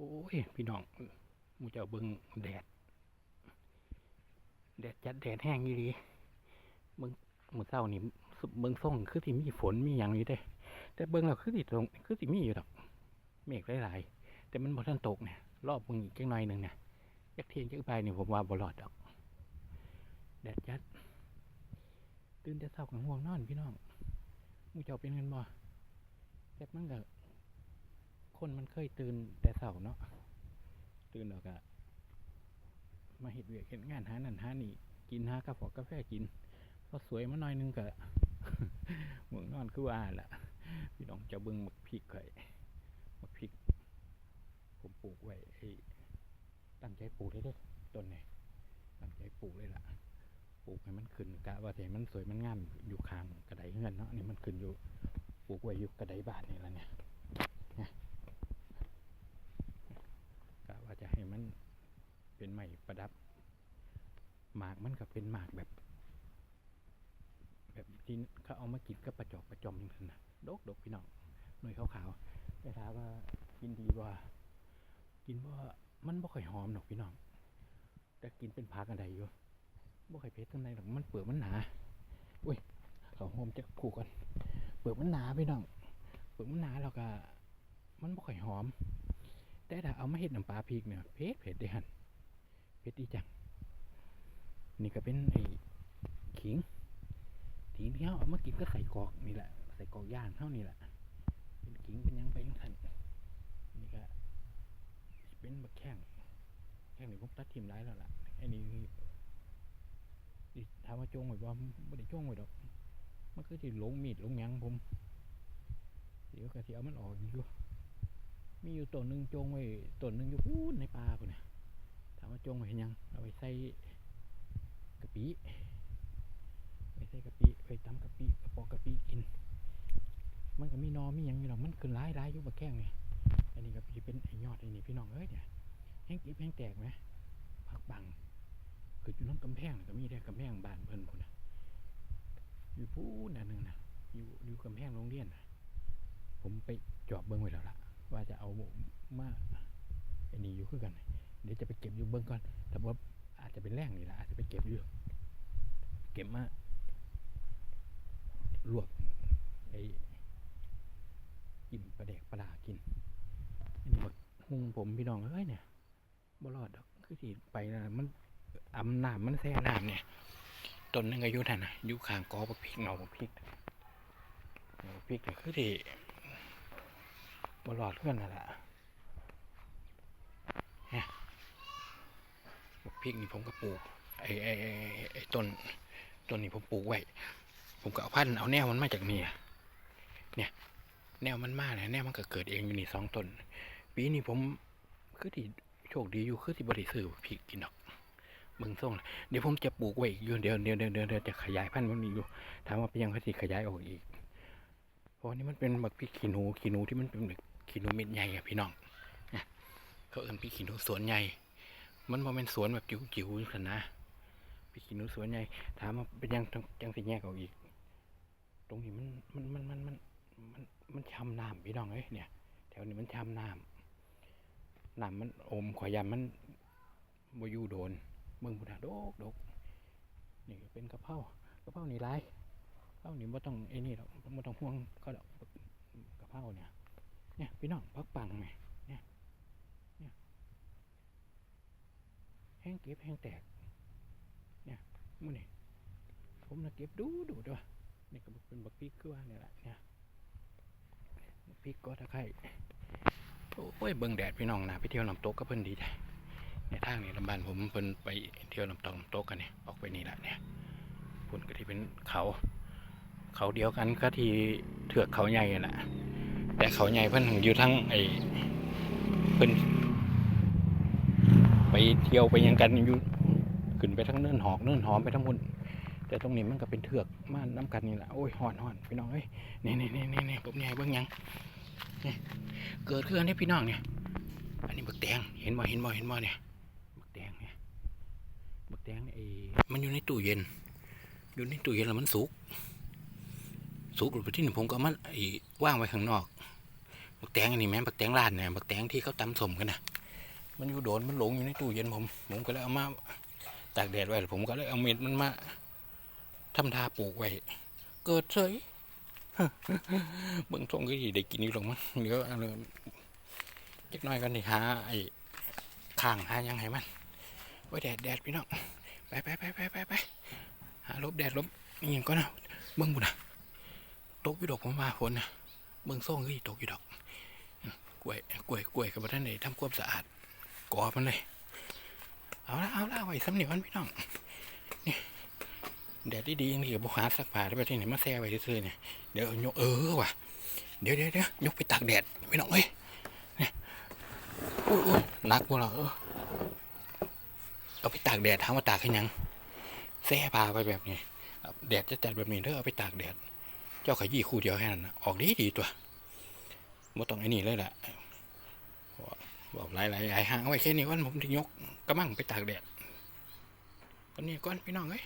อ้ย พี่น้องมูเจ้าเบิงแดด แดดจัดแดดแห้งยี่ดีเบิงมือเช้านี่สุเบิงส่งคือสิมีฝนมีหยังอยู่ด้ แต่เบิงแล้วคือสิตรงคือสิมีอยู่ดอกเมฆหลายๆแต่มันบ่ทันตกเนี่ยรอบเบิงอีกจักหน่อยหนึงเนี่ยจักเทียงจักบ่ายนี่ผมว่าบ่รอดดอก แดดจัด ตื่นแต่เช้าก็ง่วงนอนพี่น้องมูเจ้าเป็นกันบ่แต่มันก็ คนมันเคยตื่นแต่เช้าเนาะตื่นแล้วก็มาเฮ็ดเวียกเฮ็ดงานหานั่นหานี่กินหากาแฟกาแฟกินพอสวยมาหน่อยนึงก็ง่วงนอนคือว่าล่ะ พี่น้องจะเบิ่งหมักพริกไข่หมักพริก ผมปลูกไว้ไอ้ตั้งใจปลูกเลยเด้อต้นนี้ตั้งใจปลูกเลยล่ะปลูกให้มันขึ้นกะว่าแต่มันสวยมันงามอยู่ข้างกระไดเฮือนเนาะนี่มันขึ้นอยู่ปลูกไว้อยู่กระไดบานนี่ละเนี่ยกะว่าจะให้มัน เป็นไม้ประดับ หมากมันก็เป็นหมากแบบ แบบที่เขาเอามากินกับประจอกประจอมอย่างนั้นนะดกดกพี่น้องหน่วยขาวๆแต่ถามว่ากินดีบ่กินบ่มันบ่ค่อยหอมหรอกพี่น้องแต่กินเป็นผักอันใดอยู่บ่ค่อยเผ็ดเท่าไหร่หรอกมันเปลือกมันหนาอุ้ยเขาโฮมจะผูกก่อนเปลือกมันหนาพี่น้องเปลือกมันหนาแล้วก็มันบ่ค่อยหอม แต่ถ้าเอามาเฮ็ดน้ำปลาพริกเนี่ยเผ็ดเผ็ดเด้หัน เผ็ดดีจัง นี่ก็เป็นไอ้ขิงขิงที่เขาเอามากินก็ใส่กอกนี่แหละ ใส่กอกย่างเท่านี่แหละ เป็นขิงเป็นยังไปยังทันนี่ก็เป็นบักแข้งแข้งนี่ผมตัดทิมร้ายแล้วล่ะไอ้นี่ดิถามว่าจงไว้บ่ไม่ได้จงไว้ดอก มันคือสิหลงมีดหลงยังผม เดี๋ยวก็สิเอามันออกอยู่ มีอยู่ต้นหนึ่งจงไว้ต้นหนึ่งอยู่พูนในป่าพุ่นน่ะ ถามว่าจงไว้เฮ็ดหยังเอาไว้ใส่กะปิไว้ใส่กะปิไว้ตำกะปิกระปอกกะปิกิน มันก็มีนอมีหยังอยู่ดอกมันขึ้นหลายหลายยู่บักแข้งนี่อันนี้ก็สิเป็นไอยอดไอ้นี่พี่น้องเอ้ยเนี่ยแห้งกิบแห้งแตกไหมผักบังคืออยู่น้ำกำแพงก็มีได้กำแพงบานเพิ่นพุ่นนะอยู่พูนอันหนึ่งนะอยู่อยู่กำแพงโรงเรียนนะผมไปจอบเบิ้งไว้แล้วล่ะ ว่าจะเอามาไอ้นี่อยู่คือกัน เดี๋ยวจะไปเก็บอยู่เบิ้องก่อน แต่ว่าอาจจะเป็นแรงนี่แหละอาจจะไปเก็บอยู่ เก็บมาลวกไอ้กินปลาแดกปลากินอันนี้บักหุงผมพี่น้องเอ้ยเนี่ยบ่รอดดอกคือสิไปนะมันอำน้ำมันแซ่น้ำเนี่ยต้นนึงอายุท่านนะอยู่ข้างกอบักพริกเงาบักพริกเงาบักพริกเนี่ยคือที่บลอดเพื่อนนั่นแหละเนี่ย พริกนี่ผมก็ปลูกไอ้ไอ้ไอ้ไอ้ต้นต้นนี้ผมปลูกไว้ ผมก็เอาพันธุ์เอาแนวมันมาจากนี่เนี่ยแนวมันมาเนี่ยแนวมันก็เกิดเองอยู่นี่สองต้นปีนี้ผมคือที่โชคดีอยู่คือที่บริสุทธิ์พริกกินดอกเมืองส่งเลยเดี๋ยวผมจะปลูกไว้อีกอยู่เดี๋ยวเดี๋ยวเดี๋ยวเดี๋ยวจะขยายพันธุ์มันอีกอยู่ถามว่าเป็นยังไงสิขยายออกอีก เพราะนนี้มันเป็นบักพริกขี้หนูขี้หนูที่มันเป็นขี้หนูเม็ดใหญ่อะพี่น้องนะเขาเอิ้นพริกขี้หนูสวนใหญ่ มันบ่เป็นสวนแบบจิ๋วๆขนาดนะพริกขี้หนูสวนใหญ่ถามว่าเป็นยังจังสิแยกออกอีก ตรงนี้มันมันมันมันมันมันมันช้ำน้ำพี่น้องเอ้ยเนี่ย แถวนี้มันช้ำน้ำน้ำมันอมขอยยำมันบอยู่โดนเมืองพุทธาดกดกนี่เป็นกระเพรากระเพรานี่ไรกระเพรานี่ไม่ต้องไอ้นี่หรอกไม่ต้องห่วงก็ดอกกระเพราเนี่ย เนี่ยพี่น้องพักปังไหมเนี่ยเนี่ยแห้ง เก็บแห้งแตก เนี่ยมื่อนี่ผมนะเก็บดูดูด้วยนี่ก็เป็นบักพริกคือว่านี่แหละเนี่ยบักพริกก็ตะไคร้โอ้ยเบิ่งแดดพี่น้องนะไปเที่ยวน้ำตกก็เพิ่นดีใจในทางนี้ลำบานผมเพิ่นไปเที่ยวลำตองลำโต๊ะกันเนี่ยออกไปนี่แหละเนี่ยพุ่นก็ที่เป็นเขา เขาเดียวกันก็ที่เถือกเขาใหญ่น่ะแต่เขาใหญ่เพิ่นอยู่ทั้งไอ้เพิ่น ไปเที่ยวไปยังกันอยู่ขึ้นไปทั้งเนินหอกเนินหอมไปทั้งพุ่นแต่ตรงนี้มันก็เป็นเถือกมาน้ำกันนี่แหละโอ้ยห่อนห่อนพี่น้องเอ้ยนี่นี่นี่นี่นี่ผมใหญ่เบิ่งยังนี่เกิดขึ้นอันนี้พี่น้องเนี่ยอันนี้บักแตงเห็นบ่เห็นบ่เห็นบ่เนี่ยบักแดงเนี่ยบักแดงไอ้มันอยู่ในตู้เย็น อยู่ในตู้เย็นแล้วมันสุกสุกหรือไปที่หนึ่งผมก็มันไอ้ว่างไว้ข้างนอกบักแตงอันนี้แม่บักแตงร้านเนี่ยบักแตงที่เขาตำสมกันนะ มันอยู่โดนมันหลงอยู่ในตู้เย็นผม ผมก็เลยเอามาตากแดดไว้ผมก็เลยเอาเม็ดมันมาทำทาปลูกไว้ เกิดเฉยเบื้องต้นก็สิได้กินอยู่หรอกมั้งเดี๋ยวเอาเลยจักน้อยกันนี่หาไอ้ข้างหายังไงมันไว้แดดแดดพี่น้องไปไปไปไปไปไปหาลบแดดลบนี่ยังก็นะเบื้องบุญนะตกอยู่ดอกผมมาฝนนะเบื้องส่งก็สิตกอยู่ดอกกล้วยกล้วยกล้วยกับท่านไหนทำความสะอาด กอมันเลย เอาละเอาละไว้สำเนียมันพี่น้อง นี่แดดดีๆนี่กับบุหาสักผ้าได้ไปที่ไหนมาแซ่ไว้ซื่อๆเนี่ยเดี๋ยวยกเออว่ะ เดี๋ยวเดี๋ยวเดี๋ยวยกไปตากแดดไม่น้องเอ้ยเนี่ยอุ้ยหนักกว่าเราเออเอาไปตากแดดถามว่าตากให้ยังแซ่พาไปแบบนี้แดดจะจัดแบบนี้เด้อเอาไปตากแดด เจ้าขยี้คู่เดียวแค่นั้นออกดีดีตัวบ่ต้องไอ้นี่เลยแหละ บอกหลายหลายหลายหางไว้แค่นี้ก่อนผมถึงยกกระมังไปตากแดดตอนนี้ก่อนพี่น้องเอ้ย